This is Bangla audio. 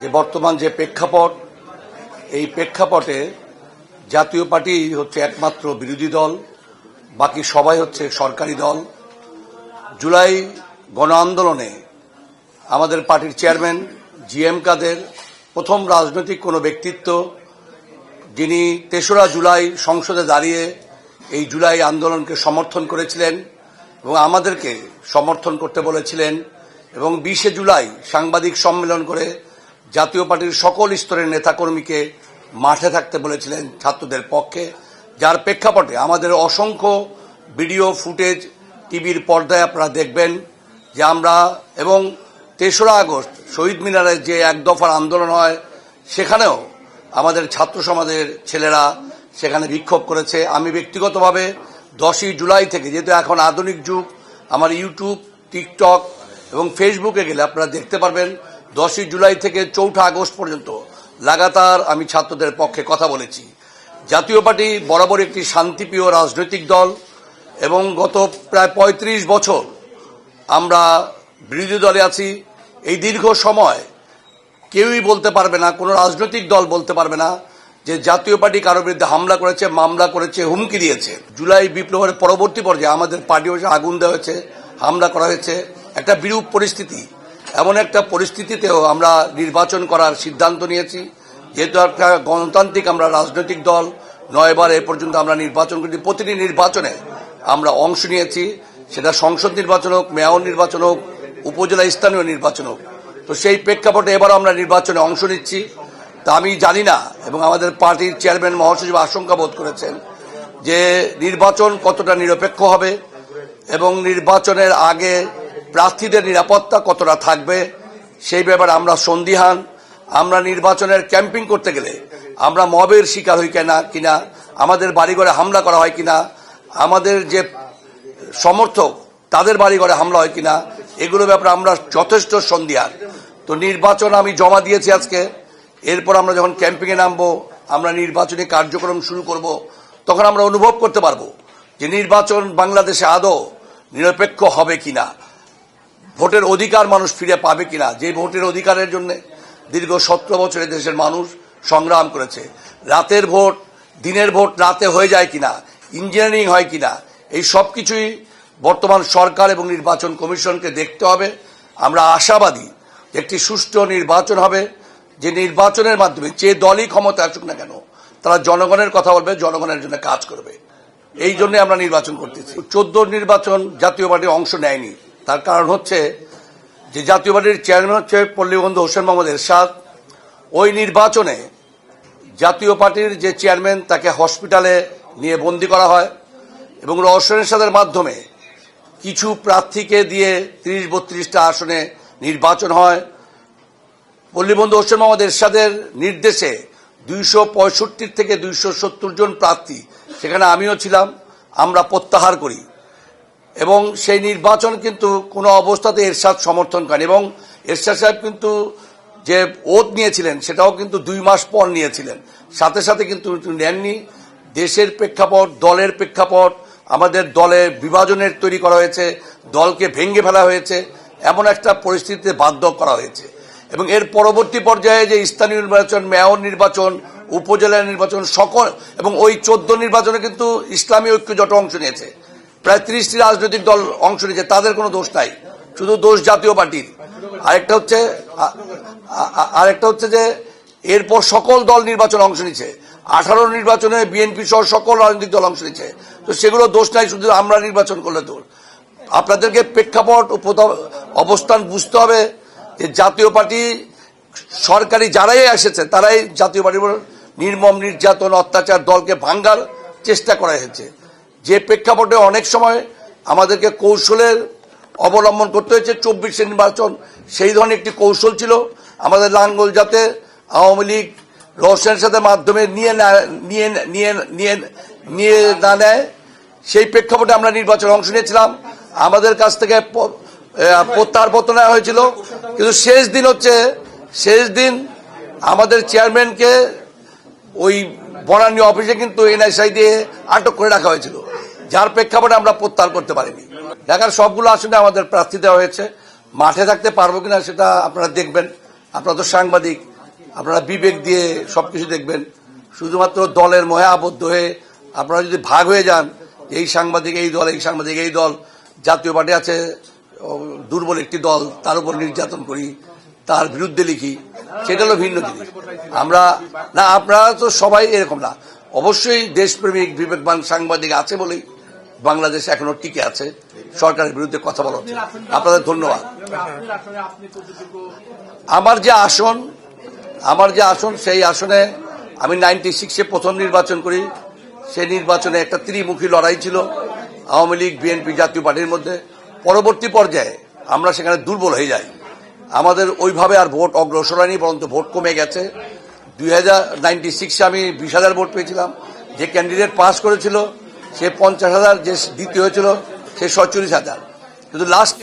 যে বর্তমান যে প্রেক্ষাপট, এই প্রেক্ষাপটে জাতীয় পার্টি হচ্ছে একমাত্র বিরোধী দল, বাকি সবাই হচ্ছে সরকারি দল। জুলাই গণ আন্দোলনে আমাদের পার্টির চেয়ারম্যান জি এম কাদের, প্রথম রাজনৈতিক কোনো ব্যক্তিত্ব, যিনি তেসরা জুলাই সংসদে দাঁড়িয়ে এই জুলাই আন্দোলনকে সমর্থন করেছিলেন এবং আমাদেরকে সমর্থন করতে বলেছিলেন এবং বিশে জুলাই সাংবাদিক সম্মেলন করে জাতীয় পার্টির সকল স্তরের নেতাকর্মীকে মাঠে থাকতে বলেছিলেন ছাত্রদের পক্ষে, যার প্রেক্ষাপটে আমাদের অসংখ্য ভিডিও ফুটেজ টিভির পর্দায় আপনারা দেখবেন যে আমরা এবং তেসরা আগস্ট শহীদ মিনারের যে এক দফার আন্দোলন হয়, সেখানেও আমাদের ছাত্র সমাজের ছেলেরা সেখানে বিক্ষোভ করেছে। আমি ব্যক্তিগতভাবে দশই জুলাই থেকে, যেহেতু এখন আধুনিক যুগ, আমার ইউটিউব, টিকটক এবং ফেসবুকে গেলে আপনারা দেখতে পারবেন দশই জুলাই থেকে চৌঠা আগস্ট পর্যন্ত লাগাতার আমি ছাত্রদের পক্ষে কথা বলেছি। জাতীয় পার্টি বরাবর একটি শান্তিপ্রিয় রাজনৈতিক দল এবং গত প্রায় ৩৫ বছর আমরা বিরোধী দলে আছি। এই দীর্ঘ সময় কেউই বলতে পারবে না, কোনো রাজনৈতিক দল বলতে পারবে না যে জাতীয় পার্টি কারোর বিরুদ্ধে হামলা করেছে, মামলা করেছে, হুমকি দিয়েছে। জুলাই বিপ্লবের পরবর্তী পর্যায়ে আমাদের পার্টি আগুন দেওয়া হয়েছে, হামলা করা হয়েছে। একটা বিরূপ পরিস্থিতি এমন একটা পরিস্থিতিতেও আমরা নির্বাচন করার সিদ্ধান্ত নিয়েছি। যেহেতু একটা গণতান্ত্রিক আমরা রাজনৈতিক দল, নয়বার এ পর্যন্ত আমরা নির্বাচন করেছি প্রতিটি নির্বাচনে আমরা অংশ নিয়েছি। সেটা সংসদ নির্বাচন হোক, মেয়র নির্বাচন হোক, উপজেলা স্থানীয় নির্বাচন হোক। তো সেই প্রেক্ষাপটে এবার আমরা নির্বাচনে অংশ নিচ্ছি। তা আমি জানি না, এবং আমাদের পার্টির চেয়ারম্যান মহাসচিব আশঙ্কা বোধ করেছেন যে নির্বাচন কতটা নিরপেক্ষ হবে এবং নির্বাচনের আগে প্রার্থীদের নিরাপত্তা কতটা থাকবে, সেই ব্যাপারে আমরা সন্দিহান। আমরা নির্বাচনের ক্যাম্পিং করতে গেলে আমরা মবের শিকার হই কিনা কিনা, আমাদের বাড়িঘরে হামলা করা হয় কিনা, আমাদের যে সমর্থক, তাদের বাড়িঘরে হামলা হয় কিনা, এগুলো ব্যাপারে আমরা যথেষ্ট সন্দিহান। তো নির্বাচন আমি জমা দিয়েছি আজকে, এরপর আমরা যখন ক্যাম্পিংয়ে নামবো, আমরা নির্বাচনী কার্যক্রম শুরু করব, তখন আমরা অনুভব করতে পারব যে নির্বাচন বাংলাদেশে আদৌ নিরপেক্ষ হবে কিনা। ভোটের অধিকার মানুষ ফিরে পাবে কিনা? যে ভোটের অধিকারের জন্য দীর্ঘ সতেরো বছরে দেশের মানুষ সংগ্রাম করেছে। রাতের ভোট, দিনের ভোট রাতে হয়ে যায় কিনা? ইঞ্জিনিয়ারিং হয় কিনা? এই সব কিছুই বর্তমান সরকার এবং নির্বাচন কমিশনকে দেখতে হবে। আমরা আশাবাদী একটি সুষ্ঠু নির্বাচন হবে, যে নির্বাচনের মাধ্যমে যে দলই ক্ষমতা আসুক না কেন, তারা জনগণের কথা বলবে, জনগণের জন্য কাজ করবে। এই জন্য আমরা নির্বাচন করতেছি। চোদ্দ নির্বাচন জাতীয় পার্টি অংশ নেয়নি। তার কারণ হচ্ছে যে জাতীয় পার্টির চেয়ারম্যান হচ্ছে পল্লীবন্ধু হোসেন মোহাম্মদ এরশাদ। ওই নির্বাচনে জাতীয় পার্টির যে চেয়ারম্যান, তাকে হসপিটালে নিয়ে বন্দি করা হয় এবং রহস্যের সাথের মাধ্যমে কিছু প্রার্থীকে দিয়ে তিরিশ বত্রিশটা আসনে নির্বাচন হয়। পল্লীবন্ধু হোসেন মোহাম্মদ এরশাদের নির্দেশে দুইশো পঁয়ষট্টির থেকে দুইশো সত্তর জন প্রার্থী, সেখানে আমিও ছিলাম, আমরা প্রত্যাহার করি। এবং সেই নির্বাচন কিন্তু কোনো অবস্থাতে এরশাদ সমর্থন করেন এবং এরশাদ সাহেব কিন্তু যে ওত নিয়েছিলেন, সেটাও কিন্তু দুই মাস পর নিয়েছিলেন। সাথে সাথে কিন্তু নেননি। দেশের প্রেক্ষাপট, দলের প্রেক্ষাপট, আমাদের দলে বিভাজনের তৈরি করা হয়েছে, দলকে ভেঙে ফেলা হয়েছে, এমন একটা পরিস্থিতিতে বাধ্য করা হয়েছে। এবং এর পরবর্তী পর্যায়ে যে স্থানীয় নির্বাচন, মেয়র নির্বাচন, উপজেলা নির্বাচন, সকল এবং ওই চোদ্দ নির্বাচনে কিন্তু ইসলামী ঐক্য জোট অংশ নিয়েছে। প্রায় ত্রিশটি রাজনৈতিক দল অংশ নিয়েছে, তাদের কোনো দোষ নাই। শুধু দোষ জাতীয় পার্টির। আরেকটা হচ্ছে আরেকটা হচ্ছে যে, এরপর সকল দল নির্বাচনে অংশ নিচ্ছে আঠারো নির্বাচনে বিএনপি সহ সকল রাজনৈতিক দল অংশ নিচ্ছে তো সেগুলো দোষ নাই, শুধু আমরা নির্বাচন করলে দোষ। আপনাদেরকে প্রেক্ষাপট ও অবস্থান বুঝতে হবে যে জাতীয় পার্টি, সরকারি যারাই এসেছে, তারাই জাতীয় পার্টির নির্মম নির্যাতন, অত্যাচার, দলকে ভাঙ্গার চেষ্টা করা হয়েছে। যে প্রেক্ষাপটে অনেক সময় আমাদেরকে কৌশলের অবলম্বন করতে হয়েছে চব্বিশে নির্বাচন সেই ধরনের একটি কৌশল ছিল। আমাদের লাঙ্গল যাতে আওয়ামী লীগ রহস্যের সাথে মাধ্যমে নিয়ে না- নিয়ে নিয়ে নিয়ে নিয়ে না নেয় সেই প্রেক্ষাপটে আমরা নির্বাচনে অংশ নিয়েছিলাম। আমাদের কাছ থেকে প- আহ, প্রত্যাহার পত্র নেওয়া হয়েছিল। কিন্তু শেষ দিন হচ্ছে শেষ দিন আমাদের চেয়ারম্যানকে ওই বনানী অফিসে কিন্তু এনআইসআই দিয়ে আটক করে রাখা হয়েছিল। যার প্রেক্ষাপটে আমরা প্রত্যাহার করতে পারিনি। ঢাকার সবগুলো আসনে আমাদের প্রার্থী দেওয়া হয়েছে। মাঠে থাকতে পারব কিনা সেটা আপনারা দেখবেন। আপনারা তো সাংবাদিক, আপনারা বিবেক দিয়ে সবকিছু দেখবেন। শুধুমাত্র দলের মহে আবদ্ধ হয়ে আপনারা যদি ভাগ হয়ে যান, এই সাংবাদিক এই দল, এই সাংবাদিক এই দল, জাতীয় পার্টি আছে দুর্বল একটি দল, তার উপর নির্যাতন করি, তার বিরুদ্ধে লিখি, সেটা হলো ভিন্ন জিনিস। আমরা, না, আপনারা তো সবাই এরকম না। অবশ্যই দেশপ্রেমিক বিবেকবান সাংবাদিক আছে বলেই বাংলাদেশ এখনও টিকে আছে। সরকারের বিরুদ্ধে কথা বলা হচ্ছে। আপনাদের ধন্যবাদ। আমার যে আসন, আমার যে আসন, সেই আসনে আমি নাইনটি সিক্সে প্রথম নির্বাচন করি। সেই নির্বাচনে একটা ত্রিমুখী লড়াই ছিল আওয়ামী লীগ বিএনপি জাতীয় পার্টির মধ্যে। পরবর্তী পর্যায়ে আমরা সেখানে দুর্বল হয়ে যাই। আমাদের ওইভাবে আর ভোট অগ্রসর হয়নি, বরঞ্চ ভোট কমে গেছে। দুই হাজার নাইনটি সিক্সে আমি বিশ হাজার ভোট পেয়েছিলাম। যে ক্যান্ডিডেট পাস করেছিল সে পঞ্চাশ হাজার যে দ্বিতীয় হয়েছিল সে সচল্লিশ হাজার। কিন্তু লাস্ট